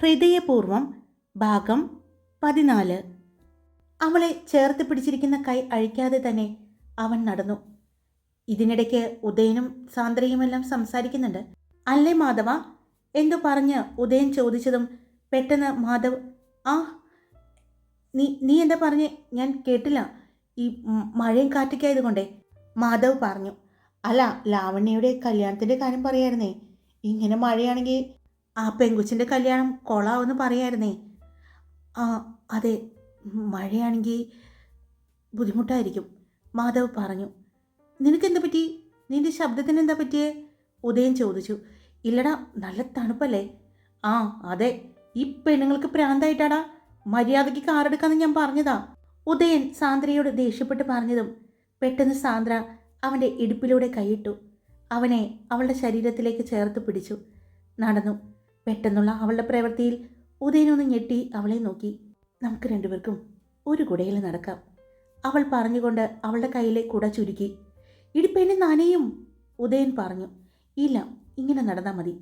ഹൃദയപൂർവം ഭാഗം പതിനാല്. അവളെ ചേർത്ത് പിടിച്ചിരിക്കുന്ന കൈ അഴിക്കാതെ തന്നെ അവൻ നടന്നു. ഇതിനിടയ്ക്ക് ഉദയനും സാന്ദ്രയുമെല്ലാം സംസാരിക്കുന്നുണ്ട്. അല്ലേ മാധവ? എന്തു പറഞ്ഞ് ഉദയൻ ചോദിച്ചതും പെട്ടെന്ന് മാധവ് ആ നീ നീ എന്താ പറഞ്ഞേ? ഞാൻ കേട്ടില്ല. ഈ മഴയും കാറ്റൊക്കെ ആയതുകൊണ്ടേ. മാധവ് പറഞ്ഞു അല്ല ലാവണ്യയുടെ കല്യാണത്തിന്റെ കാര്യം പറയായിരുന്നേ. ഇങ്ങനെ മഴയാണെങ്കിൽ ആ പെങ്കുച്ചിന്റെ കല്യാണം കൊളാവെന്ന് പറയായിരുന്നേ. ആ അതെ മഴയാണെങ്കിൽ ബുദ്ധിമുട്ടായിരിക്കും മാധവ് പറഞ്ഞു. നിനക്കെന്താ പറ്റി? നിന്റെ ശബ്ദത്തിന് എന്താ പറ്റിയേ? ഉദയൻ ചോദിച്ചു. ഇല്ലടാ നല്ല തണുപ്പല്ലേ? ആ അതെ ഈ പെണ്ണുങ്ങൾക്ക് പ്രാന്തായിട്ടാടാ. മര്യാദയ്ക്ക് കാറെടുക്കാന്ന് ഞാൻ പറഞ്ഞതാ. ഉദയൻ സാന്ദ്രയോട് ദേഷ്യപ്പെട്ട് പറഞ്ഞതും പെട്ടെന്ന് സാന്ദ്ര അവന്റെ ഇടുപ്പിലൂടെ കൈയിട്ടു. അവനെ അവളുടെ ശരീരത്തിലേക്ക് ചേർത്ത് പിടിച്ചു. നടന്നു. പെട്ടെന്നുള്ള അവളുടെ പ്രവൃത്തിയിൽ ഉദയനൊന്ന് ഞെട്ടി അവളെ നോക്കി. നമുക്ക് രണ്ടുപേർക്കും ഒരു കുടയിൽ നടക്കാം. അവൾ പറഞ്ഞുകൊണ്ട് അവളുടെ കയ്യിലെ കുട ചുരുക്കി. ഇടിപ്പെന്നെ നനയും? ഉദയൻ പറഞ്ഞു. ഇല്ല ഇങ്ങനെ നടന്നാൽ മതി.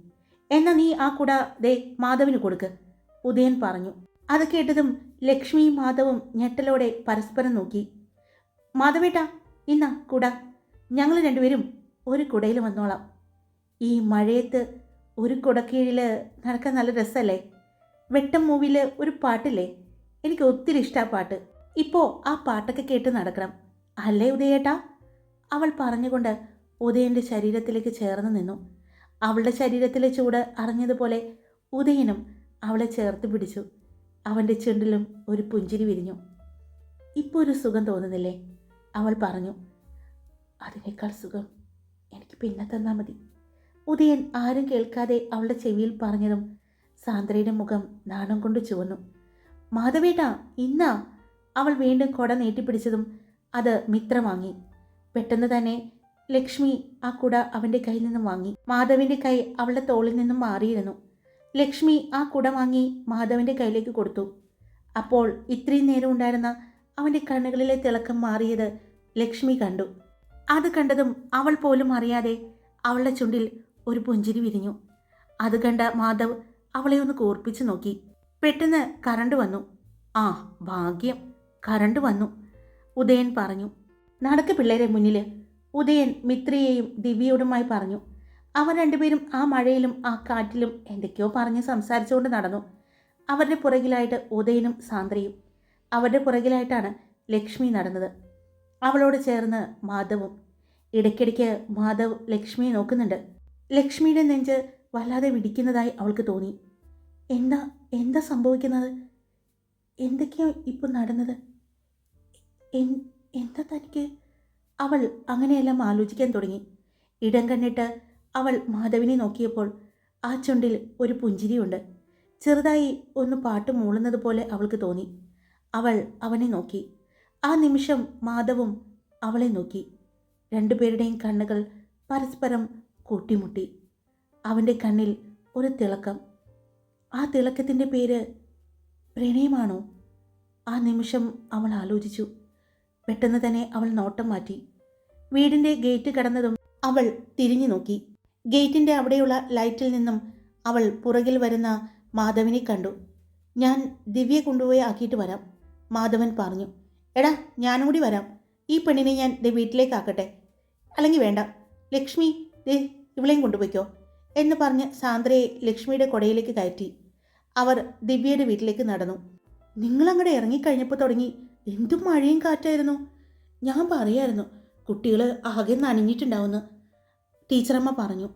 എന്നാ നീ ആ കുട ദേ മാധവിന് കൊടുക്ക്. ഉദയൻ പറഞ്ഞു. അത് കേട്ടതും ലക്ഷ്മിയും മാധവും ഞെട്ടലോടെ പരസ്പരം നോക്കി. മാധവേട്ടാ ഇന്നാ കുട. ഞങ്ങൾ രണ്ടുപേരും ഒരു കുടയിൽ വന്നോളാം. ഈ മഴയത്ത് ഒരു കുടക്കീഴിൽ നടക്കാൻ നല്ല രസമല്ലേ വെട്ടം മൂവിയിൽ ഒരു പാട്ടില്ലേ? എനിക്ക് ഒത്തിരി ഇഷ്ടമാണ് പാട്ട്. ഇപ്പോൾ ആ പാട്ടൊക്കെ കേട്ട് നടക്കണം. അല്ലേ ഉദയേട്ടാ? അവൾ പറഞ്ഞുകൊണ്ട് ഉദയന്റെ ശരീരത്തിലേക്ക് ചേർന്ന് നിന്നു. അവളുടെ ശരീരത്തിലെ ചൂട് അറിഞ്ഞതുപോലെ ഉദയനും അവളെ ചേർത്ത് പിടിച്ചു. അവന്റെ ചുണ്ടിലും ഒരു പുഞ്ചിരി വിരിഞ്ഞു. ഇപ്പോൾ ഒരു സുഖം തോന്നുന്നില്ലേ? അവൾ പറഞ്ഞു അതിനേക്കാൾ സുഖം എനിക്ക് പിന്നെ തന്നാൽ മതി. ഉദയൻ ആരും കേൾക്കാതെ അവളുടെ ചെവിയിൽ പറഞ്ഞതും സാന്ദ്രയുടെ മുഖം നാണം കൊണ്ട് ചുവന്നു. മാധവേട്ട ഇന്നാ? അവൾ വീണ്ടും കൊട നീട്ടിപ്പിടിച്ചതും അത് മിത്ര വാങ്ങി. പെട്ടെന്ന് തന്നെ ലക്ഷ്മി ആ കുട അവന്റെ കയ്യിൽ നിന്നും വാങ്ങി. മാധവിന്റെ കൈ അവളുടെ തോളിൽ നിന്നും മാറിയിരുന്നു. ലക്ഷ്മി ആ കുട വാങ്ങി മാധവന്റെ കയ്യിലേക്ക് കൊടുത്തു. അപ്പോൾ ഇത്രയും നേരം ഉണ്ടായിരുന്ന അവന്റെ കണ്ണുകളിലെ തിളക്കം മാറിയത് ലക്ഷ്മി കണ്ടു. അത് കണ്ടതും അവൾ പോലും അറിയാതെ അവളുടെ ചുണ്ടിൽ ഒരു പുഞ്ചിരി വിരിഞ്ഞു. അത് കണ്ട മാധവ് അവളെ ഒന്ന് കൂർപ്പിച്ചു നോക്കി. പെട്ടെന്ന് കറണ്ട് വന്നു. ആ ഭാഗ്യം. കറണ്ട് വന്നു ഉദയൻ പറഞ്ഞു. നടക്ക് പിള്ളേരെ മുന്നിൽ ഉദയൻ മിത്രയെയും ദിവ്യയോടുമായി പറഞ്ഞു. അവർ രണ്ടുപേരും ആ മഴയിലും ആ കാറ്റിലും എന്തൊക്കെയോ പറഞ്ഞ് സംസാരിച്ചുകൊണ്ട് നടന്നു. അവരുടെ പുറകിലായിട്ട് ഉദയനും സാന്ദ്രയും. അവരുടെ പുറകിലായിട്ടാണ് ലക്ഷ്മി നടന്നത്. അവളോട് ചേർന്ന് മാധവും. ഇടയ്ക്കിടയ്ക്ക് മാധവ് ലക്ഷ്മിയെ നോക്കുന്നുണ്ട്. ലക്ഷ്മിയുടെ നെഞ്ച് വല്ലാതെ വിടിക്കുന്നതായി അവൾക്ക് തോന്നി. എന്താ എന്താ സംഭവിക്കുന്നത്? എന്തൊക്കെയാ ഇപ്പോൾ നടന്നത്? എന്താ തനിക്ക്? അവൾ അങ്ങനെയെല്ലാം ആലോചിക്കാൻ തുടങ്ങി. ഇടം കണ്ടിട്ട് അവൾ മാധവിനെ നോക്കിയപ്പോൾ ആ ചുണ്ടിൽ ഒരു പുഞ്ചിരിയുണ്ട്. ചെറുതായി ഒന്ന് പാട്ട് മൂളുന്നത് പോലെ അവൾക്ക് തോന്നി. അവൾ അവനെ നോക്കി. ആ നിമിഷം മാധവും അവളെ നോക്കി. രണ്ടുപേരുടെയും കണ്ണുകൾ പരസ്പരം കൂട്ടിമുട്ടി. അവന്റെ കണ്ണിൽ ഒരു തിളക്കം. ആ തിളക്കത്തിന്റെ പേര് പ്രണയമാണോ? ആ നിമിഷം അവൾ ആലോചിച്ചു. പെട്ടെന്ന് തന്നെ അവൾ നോട്ടം മാറ്റി. വീടിന്റെ ഗേറ്റ് കടന്നതും അവൾ തിരിഞ്ഞു നോക്കി. ഗേറ്റിന്റെ അവിടെയുള്ള ലൈറ്റിൽ നിന്നും അവൾ പുറകിൽ വരുന്ന മാധവനെ കണ്ടു. ഞാൻ ദിവ്യ കൊണ്ടുപോയി ആക്കിയിട്ട് വരാം മാധവൻ പറഞ്ഞു. എടാ ഞാനും കൂടി വരാം. ഈ പെണ്ണിനെ ഞാൻ ദേ വീട്ടിലേക്ക് ആക്കട്ടെ. അല്ലെങ്കിൽ വേണ്ട. ലക്ഷ്മി ദേ ഇവളെയും കൊണ്ടുപോയിക്കോ എന്ന് പറഞ്ഞ് സാന്ദ്രയെ ലക്ഷ്മിയുടെ കൊടയിലേക്ക് കയറ്റി. അവർ ദിവ്യയുടെ വീട്ടിലേക്ക് നടന്നു. നിങ്ങളങ്ങടെ ഇറങ്ങിക്കഴിഞ്ഞപ്പോൾ തുടങ്ങി. എന്തും മഴയും കാറ്റായിരുന്നു. ഞാൻ പറയായിരുന്നു കുട്ടികൾ ആകെ നനഞ്ഞിട്ടുണ്ടാവുമെന്ന് ടീച്ചറമ്മ പറഞ്ഞു.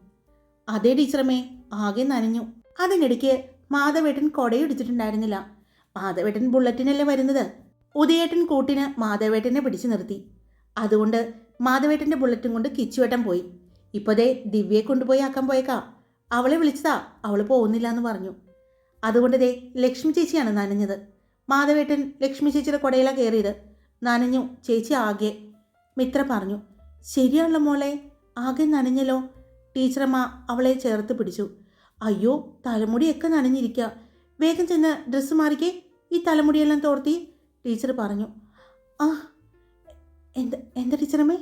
അതേ ടീച്ചറമ്മേ ആകെ നനഞ്ഞു. അതിനിടയ്ക്ക് മാധവേട്ടൻ കൊടയെടുത്തിട്ടുണ്ടായിരുന്നില്ല മാധവേട്ടൻ ബുള്ളറ്റിനല്ലേ വരുന്നത്? ഉദയേട്ടൻ കൂട്ടിന് മാധവേട്ടനെ പിടിച്ചു നിർത്തി. അതുകൊണ്ട് മാധവേട്ടന്റെ ബുള്ളറ്റും കൊണ്ട് കിച്ചുവേട്ടൻ പോയി. ഇപ്പോൾ ദേ ദിവ്യയെ കൊണ്ടുപോയി ആക്കാൻ പോയേക്കാം. അവളെ വിളിച്ചതാ. അവൾ പോകുന്നില്ല എന്ന് പറഞ്ഞു. അതുകൊണ്ട് ദേ ലക്ഷ്മി ചേച്ചിയാണ് നനഞ്ഞത്. മാധവേട്ടൻ ലക്ഷ്മി ചേച്ചിയുടെ കുടയിലാണ് കയറിയത് നനഞ്ഞു. ചേച്ചി ആകെ മിത്ര പറഞ്ഞു. ശരിയാണല്ലോ മോളെ. ആകെ നനഞ്ഞല്ലോ. ടീച്ചറമ്മ അവളെ ചേർത്ത് പിടിച്ചു. അയ്യോ തലമുടിയൊക്കെ നനഞ്ഞിരിക്കുക വേഗം ചെന്ന് ഡ്രസ്സ് മാറിക്കേ. ഈ തലമുടിയെല്ലാം തോർത്തി. ടീച്ചർ പറഞ്ഞു. ആ എന്താ എന്താ ടീച്ചറമ്മേ?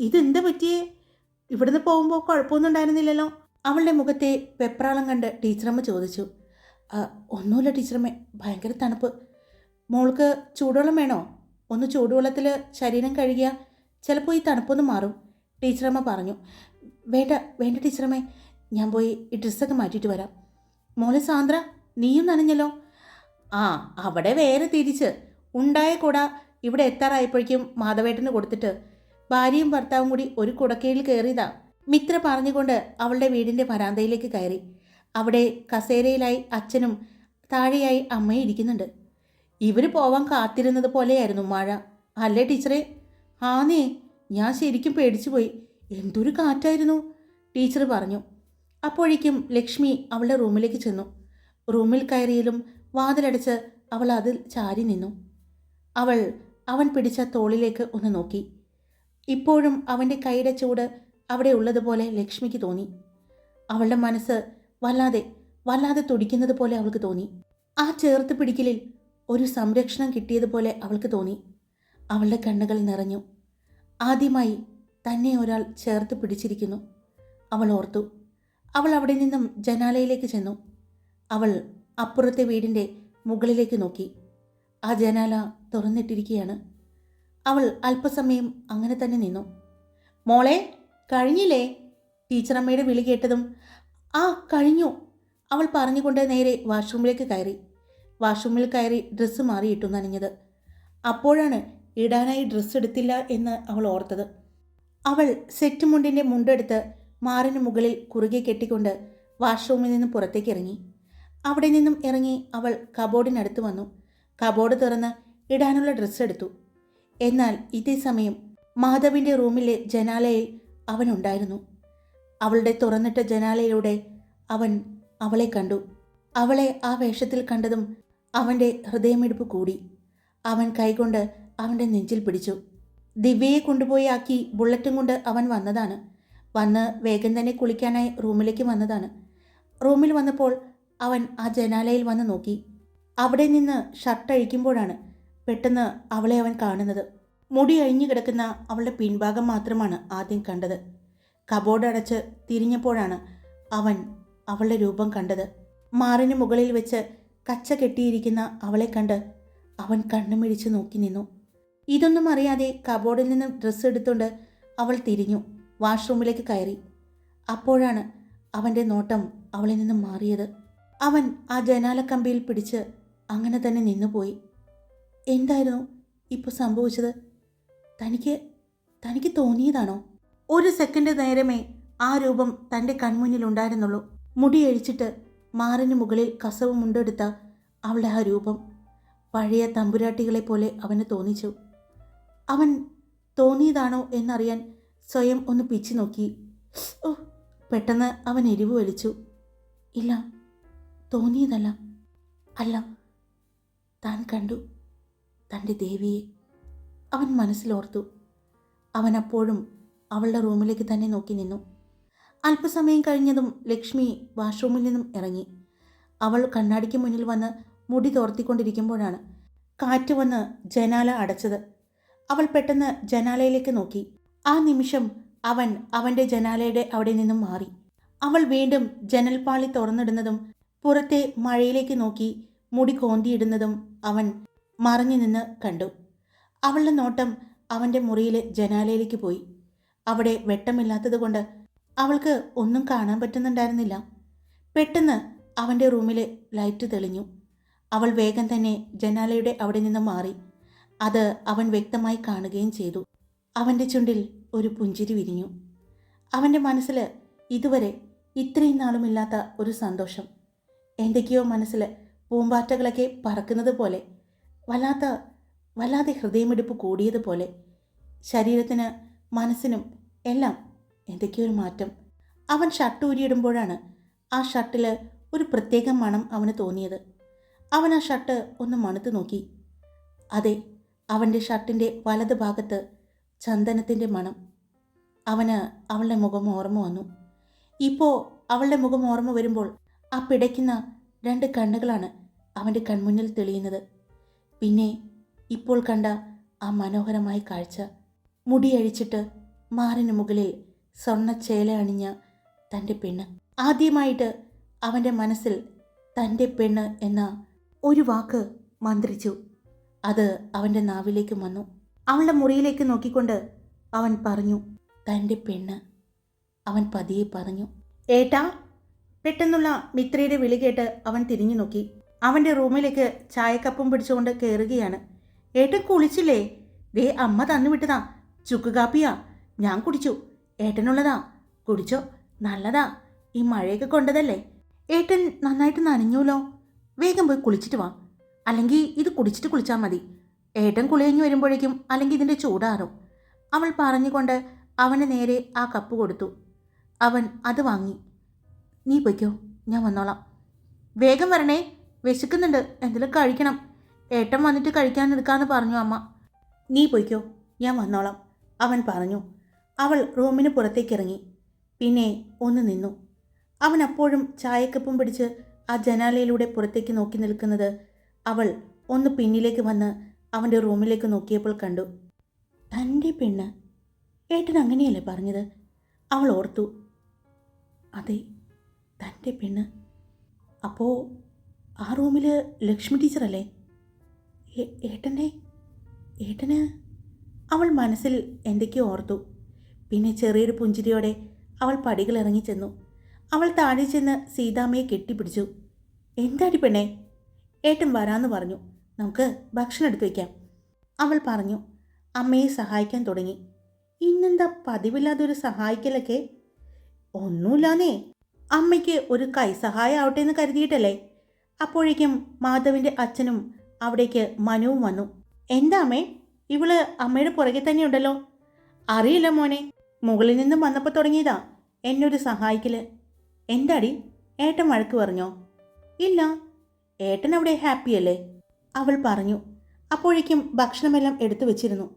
ഇതെന്താ പറ്റിയേ? ഇവിടുന്ന് പോകുമ്പോൾ കുഴപ്പമൊന്നും ഉണ്ടായിരുന്നില്ലല്ലോ. അവളുടെ മുഖത്തെ വെപ്രാളം കണ്ട് ടീച്ചറമ്മ ചോദിച്ചു ഒന്നുമില്ല ടീച്ചറമ്മ ഭയങ്കര തണുപ്പ്. മോൾക്ക് ചൂടുവെള്ളം വേണോ? ഒന്ന് ചൂടുവെള്ളത്തിൽ ശരീരം കഴുകിയ ചിലപ്പോൾ ഈ തണുപ്പൊന്ന് മാറും. ടീച്ചറമ്മ പറഞ്ഞു വേണ്ട വേണ്ട ടീച്ചറമ്മേ ഞാൻ പോയി ഈ ഡ്രസ്സൊക്കെ മാറ്റിയിട്ട് വരാം. മോളെ സാന്ദ്ര നീയും നനഞ്ഞല്ലോ. ആ അവിടെ വേറെ തിരിച്ച്. ഉണ്ടായ കൂടാ ഇവിടെ എത്താറായപ്പോഴേക്കും മാധവേട്ടന് കൊടുത്തിട്ട് ഭാര്യയും ഭർത്താവും കൂടി ഒരു കുടക്കീഴിൽ കയറിയതാ. മിത്ര പറഞ്ഞുകൊണ്ട് അവളുടെ വീടിന്റെ വരാന്തയിലേക്ക് കയറി. അവിടെ കസേരയിലായി അച്ഛനും താഴെയായി അമ്മയും ഇരിക്കുന്നുണ്ട്. ഇവർ പോവാൻ കാത്തിരുന്നത് പോലെയായിരുന്നു മഴ. അല്ലേ ടീച്ചറെ? ആന്നേ ഞാൻ ശരിക്കും പേടിച്ചു പോയി. എന്തൊരു കാറ്റായിരുന്നു? ടീച്ചർ പറഞ്ഞു. അപ്പോഴേക്കും ലക്ഷ്മി അവളുടെ റൂമിലേക്ക് ചെന്നു. റൂമിൽ കയറിയലും വാതിലടച്ച് അവൾ അതിൽ ചാരി നിന്നു. അവൾ അവൻ പിടിച്ച തോളിലേക്ക് ഒന്ന് നോക്കി. ഇപ്പോഴും അവന്റെ കൈയുടെ ചൂട് അവിടെ ഉള്ളതുപോലെ ലക്ഷ്മിക്ക് തോന്നി. അവളുടെ മനസ്സ് വല്ലാതെ വല്ലാതെ തുടിക്കുന്നത് പോലെ അവൾക്ക് തോന്നി. ആ ചേർത്ത് പിടിക്കലിൽ ഒരു സംരക്ഷണം കിട്ടിയതുപോലെ അവൾക്ക് തോന്നി. അവളുടെ കണ്ണുകൾ നിറഞ്ഞു. ആദ്യമായി തന്നെ ഒരാൾ ചേർത്ത് പിടിച്ചിരിക്കുന്നു. അവൾ ഓർത്തു. അവൾ അവിടെ നിന്നും ജനാലയിലേക്ക് ചെന്നു. അവൾ അപ്പുറത്തെ വീടിന്റെ മുകളിലേക്ക് നോക്കി. ആ ജനാല തുറന്നിട്ടിരിക്കുകയാണ്. അവൾ അല്പസമയം അങ്ങനെ തന്നെ നിന്നു. മോളെ കഴിഞ്ഞില്ലേ? ടീച്ചറമ്മയുടെ വിളി കേട്ടതും ആ കഴിഞ്ഞു. അവൾ പറഞ്ഞുകൊണ്ട് നേരെ വാഷ്റൂമിലേക്ക് കയറി. വാഷ്റൂമിൽ കയറി ഡ്രസ്സ് മാറിയിട്ടു നനഞ്ഞത്. അപ്പോഴാണ് ഇടാനായി ഡ്രസ്സ് എടുത്തില്ല എന്ന് അവൾ ഓർത്തത്. അവൾ സെറ്റ് മുണ്ടിന്റെ മുണ്ടെടുത്ത് മാറിന് മുകളിൽ കുറുകെ കെട്ടിക്കൊണ്ട് വാഷ്റൂമിൽ നിന്ന് പുറത്തേക്ക് ഇറങ്ങി. അവിടെ നിന്നും ഇറങ്ങി അവൾ കബോർഡിനടുത്ത് വന്നു. കബോർഡ് തുറന്ന് ഇടാനുള്ള ഡ്രസ്സ് എടുത്തു. എന്നാൽ ഇതേ സമയം മാധവിന്റെ റൂമിലെ ജനാലയിൽ അവനുണ്ടായിരുന്നു അവളുടെ തുറന്നിട്ട ജനാലയിലൂടെ അവൻ അവളെ കണ്ടു. അവളെ ആ വേഷത്തിൽ കണ്ടതും അവന്റെ ഹൃദയമെടുപ്പ് കൂടി. അവൻ കൈകൊണ്ട് അവന്റെ നെഞ്ചിൽ പിടിച്ചു. ദിവ്യയെ കൊണ്ടുപോയി ആക്കി ബുള്ളറ്റും കൊണ്ട് അവൻ വന്നതാണ്. വന്ന് വേഗം തന്നെ കുളിക്കാനായി റൂമിലേക്ക് വന്നതാണ്. റൂമിൽ വന്നപ്പോൾ അവൻ ആ ജനാലയിൽ വന്ന് നോക്കി. അവിടെ നിന്ന് ഷർട്ട് അഴിക്കുമ്പോഴാണ് പെട്ടെന്ന് അവളെ അവൻ കാണുന്നത്. മുടി അഴിഞ്ഞു കിടക്കുന്ന അവളുടെ പിൻഭാഗം മാത്രമാണ് ആദ്യം കണ്ടത്. കബോർഡ് അടച്ച് തിരിഞ്ഞപ്പോഴാണ് അവൻ അവളുടെ രൂപം കണ്ടത്. മാറിന് മുകളിൽ വെച്ച് കച്ച കെട്ടിയിരിക്കുന്ന അവളെ കണ്ട് അവൻ കണ്ണുമിഴിച്ച് നോക്കി നിന്നു. ഇതൊന്നും അറിയാതെ കബോർഡിൽ നിന്നും ഡ്രസ്സ് എടുത്തുകൊണ്ട് അവൾ തിരിഞ്ഞു വാഷ്റൂമിലേക്ക് കയറി. അപ്പോഴാണ് അവന്റെ നോട്ടം അവളിൽ നിന്നും മാറിയത്. അവൻ ആ ജനാലക്കമ്പിയിൽ പിടിച്ച് അങ്ങനെ തന്നെ നിന്നുപോയി. എന്തായിരുന്നു ഇപ്പോൾ സംഭവിച്ചത്? തനിക്ക് തനിക്ക് തോന്നിയതാണോ? ഒരു സെക്കൻഡ് നേരമേ ആ രൂപം തന്റെ കൺമുന്നിൽ ഉണ്ടായിരുന്നുള്ളൂ മുടി അഴിച്ചിട്ട് മാറിന് മുകളിൽ കസവ് മുണ്ടെടുത്ത അവളുടെ ആ രൂപം. പഴയ തമ്പുരാട്ടികളെ പോലെ അവന് തോന്നിച്ചു. അവൻ തോന്നിയതാണോ എന്നറിയാൻ സ്വയം ഒന്ന് പിച്ചു നോക്കി. ഓ പെട്ടെന്ന് അവൻ എരിവ് വലിച്ചു. ഇല്ല തോന്നിയതല്ല. അല്ല താൻ കണ്ടു. തന്റെ ദേവിയെ അവൻ മനസ്സിലോർത്തു. അവൻ അപ്പോഴും അവളുടെ റൂമിലേക്ക് തന്നെ നോക്കി നിന്നു. അല്പസമയം കഴിഞ്ഞതും ലക്ഷ്മി വാഷ്റൂമിൽ നിന്നും ഇറങ്ങി. അവൾ കണ്ണാടിക്ക് മുന്നിൽ വന്ന് മുടി തോർത്തിക്കൊണ്ടിരിക്കുമ്പോഴാണ് കാറ്റ് വന്ന് ജനാല അടച്ചത്. അവൾ പെട്ടെന്ന് ജനാലയിലേക്ക് നോക്കി. ആ നിമിഷം അവൻ അവന്റെ ജനാലയുടെ അവിടെ നിന്നും മാറി. അവൾ വീണ്ടും ജനൽപ്പാളി തുറന്നിടുന്നതും പുറത്തെ മഴയിലേക്ക് നോക്കി മുടി കോന്തിയിടുന്നതും അവൻ മറഞ്ഞു നിന്ന് കണ്ടു. അവളുടെ നോട്ടം അവന്റെ മുറിയിലെ ജനാലയിലേക്ക് പോയി. അവിടെ വെട്ടമില്ലാത്തതുകൊണ്ട് അവൾക്ക് ഒന്നും കാണാൻ പറ്റുന്നുണ്ടായിരുന്നില്ല. പെട്ടെന്ന് അവന്റെ റൂമിലെ ലൈറ്റ് തെളിഞ്ഞു. അവൾ വേഗം തന്നെ ജനാലയുടെ അവിടെ നിന്ന് മാറി. അത് അവൻ വ്യക്തമായി കാണുകയും ചെയ്തു. അവന്റെ ചുണ്ടിൽ ഒരു പുഞ്ചിരി വിരിഞ്ഞു. അവന്റെ മനസ്സിൽ ഇതുവരെ ഇത്രയും നാളുമില്ലാത്ത ഒരു സന്തോഷം. എന്തൊക്കെയോ മനസ്സിൽ പൂമ്പാറ്റകളൊക്കെ പറക്കുന്നത് പോലെ വല്ലാത്ത വല്ലാതെ ഹൃദയമിടിപ്പ് കൂടിയതുപോലെ ശരീരത്തിന് മനസ്സിനും എല്ലാം എന്തൊക്കെയോ ഒരു മാറ്റം. അവൻ ഷർട്ട് ഊരിയിടുമ്പോഴാണ് ആ ഷർട്ടിൽ ഒരു പ്രത്യേക മണം അവന് തോന്നിയത്. അവൻ ആ ഷർട്ട് ഒന്ന് മണത്ത് നോക്കി. അതെ അവന്റെ ഷർട്ടിന്റെ വലത് ഭാഗത്ത് ചന്ദനത്തിന്റെ മണം. അവന് അവളുടെ മുഖം ഓർമ്മ വന്നു. ഇപ്പോൾ അവളുടെ മുഖം ഓർമ്മ വരുമ്പോൾ ആ പിടയ്ക്കുന്ന രണ്ട് കണ്ണുകളാണ് അവന്റെ കൺമുന്നിൽ തെളിയുന്നത്. പിന്നെ ഇപ്പോൾ കണ്ട ആ മനോഹരമായ കാഴ്ച. മുടിയഴിച്ചിട്ട് മാറിന് മുകളിൽ സ്വർണച്ചേല അണിഞ്ഞ തന്റെ പെണ്ണ്. ആദ്യമായിട്ട് അവന്റെ മനസ്സിൽ തന്റെ പെണ്ണ് എന്ന ഒരു വാക്ക് മന്ത്രിച്ചു. അത് അവന്റെ നാവിലേക്ക് വന്നു. അവളുടെ മുറിയിലേക്ക് നോക്കിക്കൊണ്ട് അവൻ പറഞ്ഞു തന്റെ പെണ്ണ് അവൻ പതിയെ പറഞ്ഞു. ഏട്ടാ പെട്ടെന്നുള്ള മിത്രയുടെ വിളി കേട്ട് അവൻ തിരിഞ്ഞു നോക്കി അവന്റെ റൂമിലേക്ക് ചായക്കപ്പും പിടിച്ചുകൊണ്ട് കയറുകയാണ് ഏട്ടൻ കുളിച്ചില്ലേ? ദേ അമ്മ തന്നു വിട്ടതാ. ചുക്ക് കാപ്പിയാ. ഞാൻ കുടിച്ചു. ഏട്ടനുള്ളതാ. കുടിച്ചോ? നല്ലതാ. ഈ മഴയൊക്കെ കൊണ്ടതല്ലേ? ഏട്ടൻ നന്നായിട്ട് നനഞ്ഞൂലോ? വേഗം പോയി കുളിച്ചിട്ട് വാ. അല്ലെങ്കിൽ ഇത് കുടിച്ചിട്ട് കുളിച്ചാൽ മതി. ഏട്ടൻ കുളിയഞ്ഞു വരുമ്പോഴേക്കും അല്ലെങ്കിൽ ഇതിന്റെ ചൂടാറും. അവൾ പറഞ്ഞുകൊണ്ട് അവന് നേരെ ആ കപ്പ് കൊടുത്തു. അവൻ അത് വാങ്ങി. നീ പൊയ്ക്കോ. ഞാൻ വന്നോളാം. വേഗം വരണേ. വിശക്കുന്നുണ്ട്. എന്തെങ്കിലും കഴിക്കണം. ഏട്ടൻ വന്നിട്ട് കഴിക്കാൻ എടുക്കാമെന്ന് പറഞ്ഞു അമ്മ. നീ പൊയ്ക്കോ. ഞാൻ വന്നോളാം. അവൻ പറഞ്ഞു. അവൾ റൂമിന് പുറത്തേക്ക് ഇറങ്ങി പിന്നെ ഒന്ന് നിന്നു. അവൻ അപ്പോഴും ചായക്കപ്പും പിടിച്ച് ആ ജനാലയിലൂടെ പുറത്തേക്ക് നോക്കി നിൽക്കുന്നത് അവൾ ഒന്ന് പിന്നിലേക്ക് വന്ന് അവന്റെ റൂമിലേക്ക് നോക്കിയപ്പോൾ കണ്ടു. തന്റെ പെണ്ണ്. ഏട്ടൻ അങ്ങനെയല്ലേ പറഞ്ഞത്? അവൾ ഓർത്തു. അതെ തന്റെ പെണ്ണ്. അപ്പോൾ ആ റൂമിൽ ലക്ഷ്മി ടീച്ചറല്ലേ? ഏട്ടനെ ഏട്ടന് അവൾ മനസ്സിൽ എന്തൊക്കെയോ ഓർത്തു. പിന്നെ ചെറിയൊരു പുഞ്ചിരിയോടെ അവൾ പടികൾ ചെന്നു. അവൾ താഴെ ചെന്ന് സീതാമ്മയെ കെട്ടിപ്പിടിച്ചു. എന്താടി പെണ്ണേ? ഏട്ടൻ വരാമെന്ന് പറഞ്ഞു. നമുക്ക് ഭക്ഷണം എടുത്തു വയ്ക്കാം അവൾ പറഞ്ഞു. അമ്മയെ സഹായിക്കാൻ തുടങ്ങി. ഇന്നെന്താ പതിവില്ലാതൊരു സഹായിക്കലൊക്കെ? ഒന്നുമില്ലാന്നേ. അമ്മയ്ക്ക് ഒരു കൈസഹായം ആവട്ടെ എന്ന് കരുതിയിട്ടല്ലേ? അപ്പോഴേക്കും മാധവിന്റെ അച്ഛനും അവിടേക്ക് മനുവും വന്നു. എന്താ അമ്മേ? ഇവൾ അമ്മയുടെ പുറകെ തന്നെയുണ്ടല്ലോ. അറിയില്ല മോനെ. മുകളിൽ നിന്നും വന്നപ്പോൾ തുടങ്ങിയതാ എന്നൊരു സഹായിക്കൽ. എന്താടി? ഏട്ടൻ വഴക്ക് പറഞ്ഞോ? ഇല്ല. ഏട്ടൻ അവിടെ ഹാപ്പിയല്ലേ അവൾ പറഞ്ഞു. അപ്പോഴേക്കും ഭക്ഷണമെല്ലാം എടുത്തു വെച്ചിരുന്നു.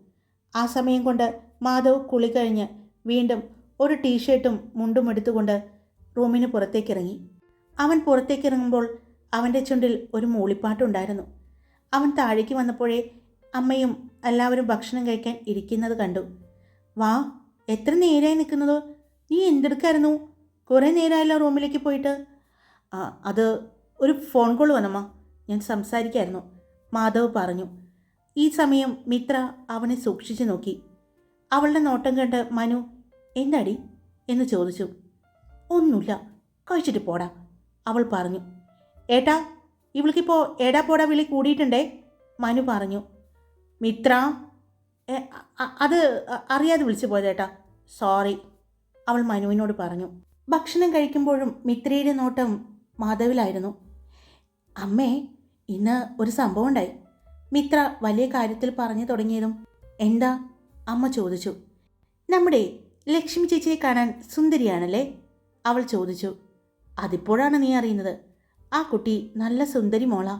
ആ സമയം കൊണ്ട് മാധവ് കുളി കഴിഞ്ഞ് വീണ്ടും ഒരു ടീഷർട്ടും മുണ്ടും എടുത്തുകൊണ്ട് റൂമിന് പുറത്തേക്കിറങ്ങി. അവൻ പുറത്തേക്കിറങ്ങുമ്പോൾ അവന്റെ ചുണ്ടിൽ ഒരു മൂളിപ്പാട്ടുണ്ടായിരുന്നു. അവൻ താഴേക്ക് വന്നപ്പോഴേ അമ്മയും എല്ലാവരും ഭക്ഷണം കഴിക്കാൻ ഇരിക്കുന്നത് കണ്ടു. വാ എത്ര നേരമായി നിൽക്കുന്നതോ? നീ എന്തെടുക്കായിരുന്നു? കുറേ നേരമായല്ലോ റൂമിലേക്ക് പോയിട്ട്. അത് ഒരു ഫോൺ കോൾ വന്നമ്മ. ഞാൻ സംസാരിക്കായിരുന്നു. മാധവ് പറഞ്ഞു. ഈ സമയം മിത്ര അവനെ സൂക്ഷിച്ചു നോക്കി. അവളുടെ നോട്ടം കണ്ട് മനു എന്താടി? എന്ന് ചോദിച്ചു. ഒന്നുമില്ല കഴിച്ചിട്ട് പോടാ അവൾ പറഞ്ഞു. ഏട്ടാ ഇവൾക്കിപ്പോൾ ഏടാ പോടാ വിളി കൂടിയിട്ടുണ്ടേ? മനു പറഞ്ഞു. മിത്ര അത് അറിയാതെ വിളിച്ചു പോയതേട്ടാ സോറി അവൾ മനുവിനോട് പറഞ്ഞു. ഭക്ഷണം കഴിക്കുമ്പോഴും മിത്രയുടെ നോട്ടം മാധവിലായിരുന്നു. അമ്മേ ഇന്ന് ഒരു സംഭവം ഉണ്ടായി. മിത്ര വലിയ കാര്യത്തിൽ പറഞ്ഞു തുടങ്ങിയതും എന്താ? അമ്മ ചോദിച്ചു. നമ്മുടെ ലക്ഷ്മി ചേച്ചിയെ കാണാൻ സുന്ദരിയാണല്ലേ? അവൾ ചോദിച്ചു. അതിപ്പോഴാണ് നീ അറിയുന്നത്? ആ കുട്ടി നല്ല സുന്ദരി മോളാ.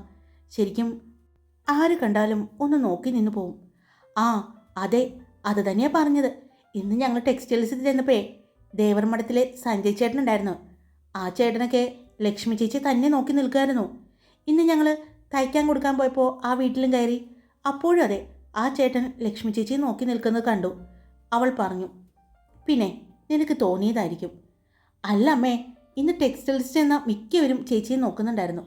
ശരിക്കും ആര് കണ്ടാലും ഒന്ന് നോക്കി നിന്ന് പോവും. ആ അതെ അത് തന്നെയാ പറഞ്ഞത്. ഇന്ന് ഞങ്ങൾ ടെക്സ്റ്റൈൽസിൽ ചെന്നപ്പോഴേ ദേവർമഠത്തിലെ സഞ്ജയ് ചേട്ടൻ ഉണ്ടായിരുന്നു. ആ ചേട്ടനൊക്കെ ലക്ഷ്മി ചേച്ചി തന്നെ നോക്കി നിൽക്കുമായിരുന്നു ഇന്ന് ഞങ്ങൾ തയ്ക്കാൻ കൊടുക്കാൻ പോയപ്പോൾ ആ വീട്ടിലും കയറി അപ്പോഴും അതെ ആ ചേട്ടൻ ലക്ഷ്മി ചേച്ചി നോക്കി നിൽക്കുന്നത് കണ്ടു. അവൾ പറഞ്ഞു പിന്നെ നിനക്ക് തോന്നിയതായിരിക്കും. അല്ല അമ്മേ ഇന്ന് ടെക്സ്റ്റൈൽസ് എന്ന മിക്കവരും ചേച്ചിയെ നോക്കുന്നുണ്ടായിരുന്നു.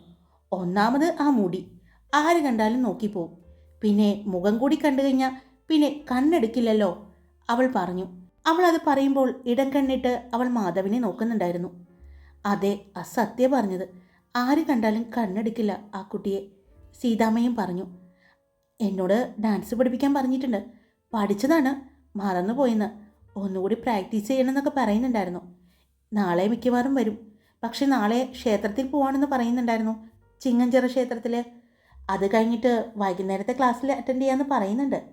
ഒന്നാമത് ആ മുടി. ആര് കണ്ടാലും നോക്കിപ്പോവും പിന്നെ മുഖം കൂടി കണ്ടു കഴിഞ്ഞാൽ പിന്നെ കണ്ണെടുക്കില്ലല്ലോ. അവൾ പറഞ്ഞു. അവൾ അത് പറയുമ്പോൾ ഇടം കണ്ണിട്ട് അവൾ മാധവിനെ നോക്കുന്നുണ്ടായിരുന്നു. അതെ അസത്യ പറഞ്ഞത്. ആര് കണ്ടാലും കണ്ണെടുക്കില്ല ആ കുട്ടിയെ. സീതാമ്മയും പറഞ്ഞു. എന്നോട് ഡാൻസ് പഠിപ്പിക്കാൻ പറഞ്ഞിട്ടുണ്ട്. പഠിച്ചതാണ്. മറന്നു പോയെന്ന് ഒന്നുകൂടി പ്രാക്ടീസ് ചെയ്യണമെന്നൊക്കെ പറയുന്നുണ്ടായിരുന്നു. നാളെ മിക്കവാറും വരും. പക്ഷെ നാളെ ക്ഷേത്രത്തിൽ പോവാണെന്ന് പറയുന്നുണ്ടായിരുന്നു. ചിങ്ങഞ്ചിറ ക്ഷേത്രത്തിൽ അത് കഴിഞ്ഞിട്ട് വൈകുന്നേരത്തെ ക്ലാസ്സിൽ അറ്റൻഡ് ചെയ്യാമെന്ന് പറയുന്നുണ്ട്.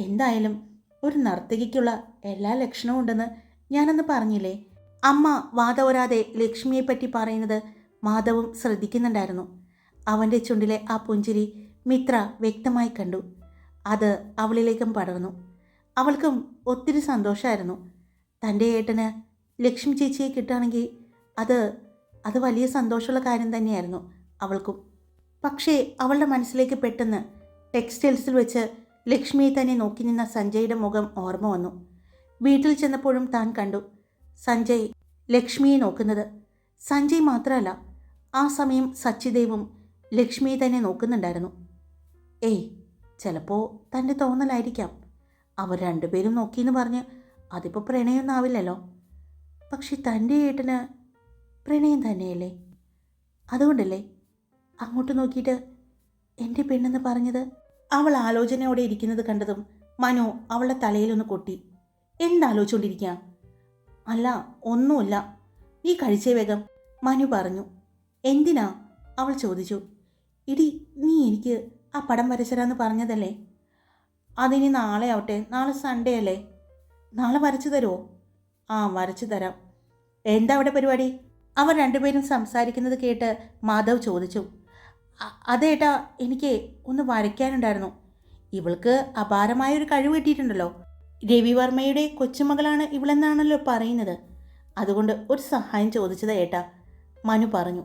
എന്തായാലും ഒരു നർത്തകിക്കുള്ള എല്ലാ ലക്ഷണവും ഉണ്ടെന്ന് ഞാനന്ന് പറഞ്ഞില്ലേ? അമ്മ വാദവരാതെ ലക്ഷ്മിയെപ്പറ്റി പറയുന്നത് മാധവും ശ്രദ്ധിക്കുന്നുണ്ടായിരുന്നു. അവന്റെ ചുണ്ടിലെ ആ പുഞ്ചിരി മിത്ര വ്യക്തമായി കണ്ടു. അത് അവളിലേക്കും പടർന്നു. അവൾക്കും ഒത്തിരി സന്തോഷമായിരുന്നു തന്റെ ഏട്ടന് ലക്ഷ്മി ചേച്ചിയെ കിട്ടുകയാണെങ്കിൽ അത് അത് വലിയ സന്തോഷമുള്ള കാര്യം തന്നെയായിരുന്നു അവൾക്കും. പക്ഷേ അവളുടെ മനസ്സിലേക്ക് പെട്ടെന്ന് ടെക്സ്റ്റൈൽസിൽ വെച്ച് ലക്ഷ്മിയെ തന്നെ നോക്കി നിന്ന സഞ്ജയുടെ മുഖം ഓർമ്മ വന്നു. വീട്ടിൽ ചെന്നപ്പോഴും താൻ കണ്ടു സഞ്ജയ് ലക്ഷ്മിയെ നോക്കുന്നത്. സഞ്ജയ് മാത്രമല്ല ആ സമയം സച്ചിദേവും ലക്ഷ്മിയെ തന്നെ നോക്കുന്നുണ്ടായിരുന്നു. ഏയ് ചിലപ്പോൾ തന്റെ തോന്നലായിരിക്കാം. അവർ രണ്ടുപേരും നോക്കിയെന്ന് പറഞ്ഞ് അതിപ്പോൾ പ്രണയമൊന്നും ആവില്ലല്ലോ. പക്ഷെ തന്റെ ഏട്ടന് പ്രണയം തന്നെയല്ലേ? അതുകൊണ്ടല്ലേ അങ്ങോട്ട് നോക്കിയിട്ട് എന്റെ പെണ്ണെന്ന് പറഞ്ഞത്? അവൾ ആലോചനയോടെ ഇരിക്കുന്നത് കണ്ടതും മനു അവളുടെ തലയിലൊന്ന് കൊട്ടി. എന്താലോചിച്ചുകൊണ്ടിരിക്കുക അല്ല ഒന്നുമില്ല. നീ കഴിച്ച വേഗം മനു പറഞ്ഞു. എന്തിനാ? അവൾ ചോദിച്ചു. ഇടി നീ എനിക്ക് ആ പടം വരച്ചരാന്ന് പറഞ്ഞതല്ലേ? അതിനി നാളെ ആവട്ടെ. നാളെ സൺഡേ അല്ലേ? നാളെ വരച്ചു തരുമോ ആ വരച്ചു തരാം. എന്താ അവിടെ പരിപാടി? അവർ രണ്ടുപേരും സംസാരിക്കുന്നത് കേട്ട് മാധവ് ചോദിച്ചു. അതേട്ടാ എനിക്ക് ഒന്ന് വരയ്ക്കാനുണ്ടായിരുന്നു. ഇവൾക്ക് അപാരമായ ഒരു കഴിവ് കിട്ടിയിട്ടുണ്ടല്ലോ. രവിവർമ്മയുടെ കൊച്ചുമകളാണ് ഇവളെന്നാണല്ലോ പറയുന്നത്. അതുകൊണ്ട് ഒരു സഹായം ചോദിച്ചത് ഏട്ടാ. മനു പറഞ്ഞു.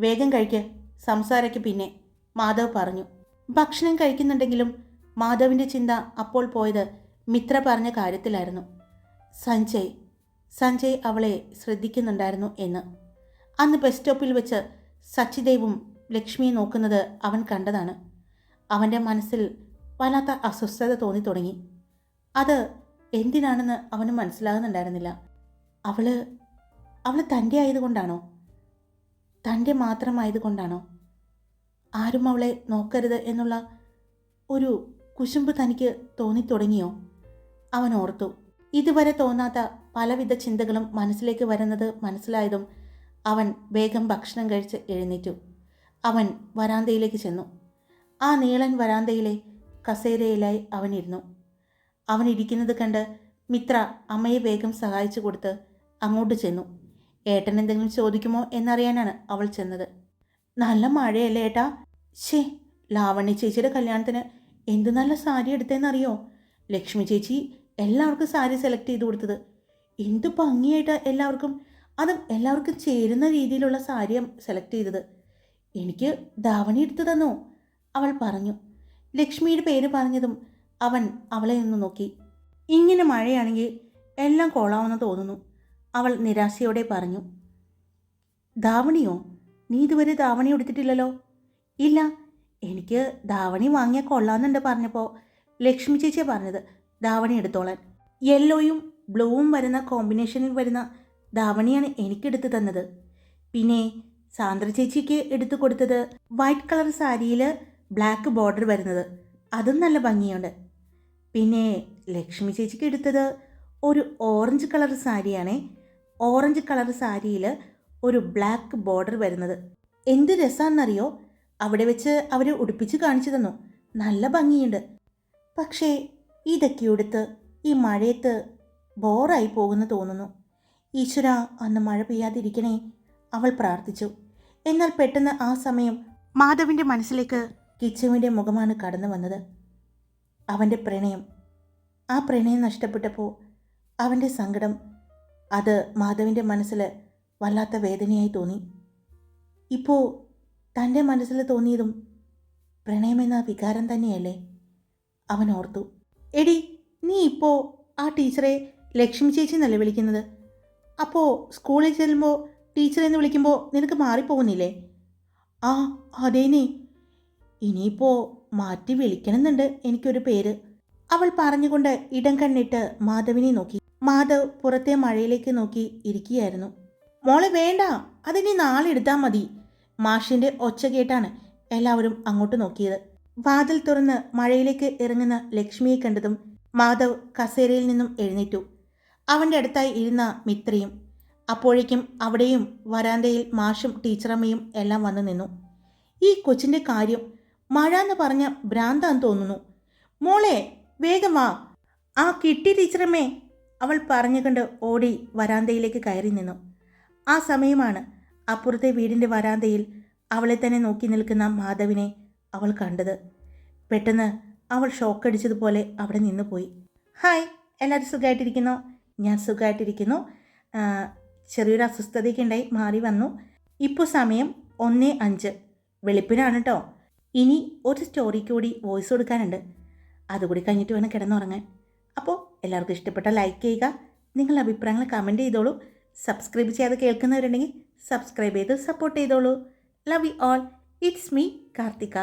വേഗം കഴിക്ക്. സംസാരയ്ക്ക് പിന്നെ. മാധവ് പറഞ്ഞു. ഭക്ഷണം കഴിക്കുന്നുണ്ടെങ്കിലും മാധവിന്റെ ചിന്ത അപ്പോൾ പോയത് മിത്ര പറഞ്ഞ കാര്യത്തിലായിരുന്നു. സഞ്ജയ്. സഞ്ജയ് അവളെ ശ്രദ്ധിക്കുന്നുണ്ടായിരുന്നു എന്ന്. അന്ന് ബസ് സ്റ്റോപ്പിൽ വെച്ച് സച്ചിദേവും ലക്ഷ്മിയെ നോക്കുന്നത് അവൻ കണ്ടതാണ്. അവന്റെ മനസ്സിൽ വല്ലാത്ത അസ്വസ്ഥത തോന്നി തുടങ്ങി. അത് എന്തിനാണെന്ന് അവന് മനസ്സിലാകുന്നുണ്ടായിരുന്നില്ല. അവൾ അവൾ തന്റെ ആയതുകൊണ്ടാണോ? തന്റെ മാത്രമായതുകൊണ്ടാണോ? ആരും അവളെ നോക്കരുത് എന്നുള്ള ഒരു കുശുമ്പ് തനിക്ക് തോന്നിത്തുടങ്ങിയോ അവൻ ഓർത്തു. ഇതുവരെ തോന്നാത്ത പലവിധ ചിന്തകളും മനസ്സിലേക്ക് വരുന്നത് മനസ്സിലായതും അവൻ വേഗം ഭക്ഷണം കഴിച്ച് എഴുന്നേറ്റു. അവൻ വരാന്തയിലേക്ക് ചെന്നു. ആ നീളൻ വരാന്തയിലെ കസേരയിലായി അവനിരുന്നു. അവൻ ഇരിക്കുന്നത് കണ്ട് മിത്ര അമ്മയെ വേഗം സഹായിച്ചു കൊടുത്ത് അങ്ങോട്ട് ചെന്നു. ഏട്ടൻ എന്തെങ്കിലും ചോദിക്കുമോ എന്നറിയാനാണ് അവൾ ചെന്നത്. നല്ല മഴയല്ലേ ഏട്ടാ? ശേ ലാവണ്യ ചേച്ചിയുടെ കല്യാണത്തിന് എന്ത് നല്ല സാരി എടുത്തേന്നറിയോ? ലക്ഷ്മി ചേച്ചി എല്ലാവർക്കും സാരി സെലക്ട് ചെയ്ത് കൊടുത്തത്. എന്ത് ഭംഗിയായിട്ട് എല്ലാവർക്കും അതും എല്ലാവർക്കും ചേരുന്ന രീതിയിലുള്ള സാരിയും സെലക്ട് ചെയ്തത്. എനിക്ക് ധാവണി എടുത്തു തന്നു? അവൾ പറഞ്ഞു. ലക്ഷ്മിയുടെ പേര് പറഞ്ഞതും അവൻ അവളെ ഒന്ന് നോക്കി. ഇങ്ങനെ മഴയാണെങ്കിൽ എല്ലാം കോളാവെന്ന് തോന്നുന്നു. അവൾ നിരാശയോടെ പറഞ്ഞു. ധാവണിയോ? നീ ഇതുവരെ ധാവണി എടുത്തിട്ടില്ലല്ലോ ഇല്ല എനിക്ക് ധാവണി വാങ്ങിയാൽ കൊള്ളാമെന്നുണ്ട് പറഞ്ഞപ്പോൾ ലക്ഷ്മി ചേച്ചിയാണ് പറഞ്ഞത്. ധാവണി എടുത്തോളാൻ. യെല്ലോയും ബ്ലൂവും വരുന്ന കോമ്പിനേഷനിൽ വരുന്ന ധാവണിയാണ് എനിക്കെടുത്ത് തന്നത്. പിന്നെ സാന്ദ്ര ചേച്ചിക്ക് എടുത്തു കൊടുത്തത് വൈറ്റ് കളർ സാരിയിൽ ബ്ലാക്ക് ബോർഡർ വരുന്നത്. അതും നല്ല ഭംഗിയുണ്ട്. പിന്നെ ലക്ഷ്മി ചേച്ചിക്ക് എടുത്തത് ഒരു ഓറഞ്ച് കളർ സാരിയാണേ. ഓറഞ്ച് കളർ സാരിയിൽ ഒരു ബ്ലാക്ക് ബോർഡർ വരുന്നത്. എന്ത് രസമാണെന്നറിയോ അവിടെ വെച്ച് അവർ ഉടുപ്പിച്ച് കാണിച്ചു തന്നു. നല്ല ഭംഗിയുണ്ട്. പക്ഷേ ഇതൊക്കെ എടുത്ത് ഈ മഴയത്ത് ബോറായി പോകുന്നു തോന്നുന്നു. ഈശ്വര അന്ന് മഴ പെയ്യാതിരിക്കണേ അവൾ പ്രാർത്ഥിച്ചു. എന്നാൽ പെട്ടെന്ന് ആ സമയം മാധവിന്റെ മനസ്സിലേക്ക് കിച്ചുവിന്റെ മുഖമാണ് കടന്നു വന്നത്. അവന്റെ പ്രണയം. ആ പ്രണയം നഷ്ടപ്പെട്ടപ്പോൾ അവന്റെ സങ്കടം അത് മാധവിന്റെ മനസ്സിൽ വല്ലാത്ത വേദനയായി തോന്നി. ഇപ്പോൾ തന്റെ മനസ്സിൽ തോന്നിയതും പ്രണയമെന്ന വികാരം തന്നെയല്ലേ? അവൻ ഓർത്തു. എടി നീ ഇപ്പോൾ ആ ടീച്ചറെ ലക്ഷ്മി ചേച്ചി എന്നല്ലേ വിളിക്കുന്നത്? അപ്പോൾ സ്കൂളിൽ ചെല്ലുമ്പോൾ ടീച്ചറെ എന്ന് വിളിക്കുമ്പോൾ നിനക്ക് മാറിപ്പോകുന്നില്ലേ? ആ അതേനേ ഇനിയിപ്പോൾ മാറ്റി വിളിക്കണമെന്നുണ്ട് എനിക്കൊരു പേര്. അവൾ പറഞ്ഞുകൊണ്ട് ഇടം കണ്ണിട്ട് മാധവിനെ നോക്കി. മാധവ് പുറത്തെ മഴയിലേക്ക് നോക്കി ഇരിക്കുകയായിരുന്നു. മോളെ വേണ്ട അതിനി നാളെ എടുത്താൽ മതി. മാഷിന്റെ ഒച്ച കേട്ടാണ് എല്ലാവരും അങ്ങോട്ട് നോക്കിയത്. വാതിൽ തുറന്ന് മഴയിലേക്ക് ഇറങ്ങുന്ന ലക്ഷ്മിയെ കണ്ടതും മാധവ് കസേരയിൽ നിന്നും എഴുന്നേറ്റു. അവന്റെ അടുത്തായി ഇരുന്ന മിത്രയും അപ്പോഴേക്കും അവിടെയും വരാന്തയിൽ മാഷും ടീച്ചറമ്മയും എല്ലാം വന്നു നിന്നു. ഈ കൊച്ചിന്റെ കാര്യം മഴ എന്ന് പറഞ്ഞ ഭ്രാന്താന്ന് തോന്നുന്നു. മോളെ വേഗമാ ആ കിട്ടി ടീച്ചറമ്മേ. അവൾ പറഞ്ഞുകൊണ്ട് ഓടി വരാന്തയിലേക്ക് കയറി നിന്നു. ആ സമയമാണ് അപ്പുറത്തെ വീടിന്റെ വരാന്തയിൽ അവളെ തന്നെ നോക്കി നിൽക്കുന്ന മാധവിനെ അവൾ കണ്ടത്. പെട്ടെന്ന് അവൾ ഷോക്കടിച്ചതുപോലെ അവിടെ നിന്ന് പോയി ഹായ് എല്ലാവരും സുഖമായിട്ടിരിക്കുന്നു ഞാൻ സുഖമായിട്ടിരിക്കുന്നു ചെറിയൊരു അസ്വസ്ഥതയൊക്കെ ഉണ്ടായി മാറി വന്നു. ഇപ്പോൾ സമയം ഒന്ന് അഞ്ച്. വെളുപ്പിനാണ് കേട്ടോ ഇനി ഒരു സ്റ്റോറി കൂടി വോയിസ് കൊടുക്കാനുണ്ട്. അതുകൂടി കഴിഞ്ഞിട്ട് വേണം കിടന്നുറങ്ങാൻ. അപ്പോൾ എല്ലാവർക്കും ഇഷ്ടപ്പെട്ട ലൈക്ക് ചെയ്യുക. നിങ്ങളുടെ അഭിപ്രായങ്ങൾ കമന്റ് ചെയ്തോളൂ. സബ്സ്ക്രൈബ് ചെയ്യാതെ കേൾക്കുന്നവരുണ്ടെങ്കിൽ സബ്സ്ക്രൈബ് ചെയ്ത് സപ്പോർട്ട് ചെയ്തോളൂ. Love you all it's me Karthika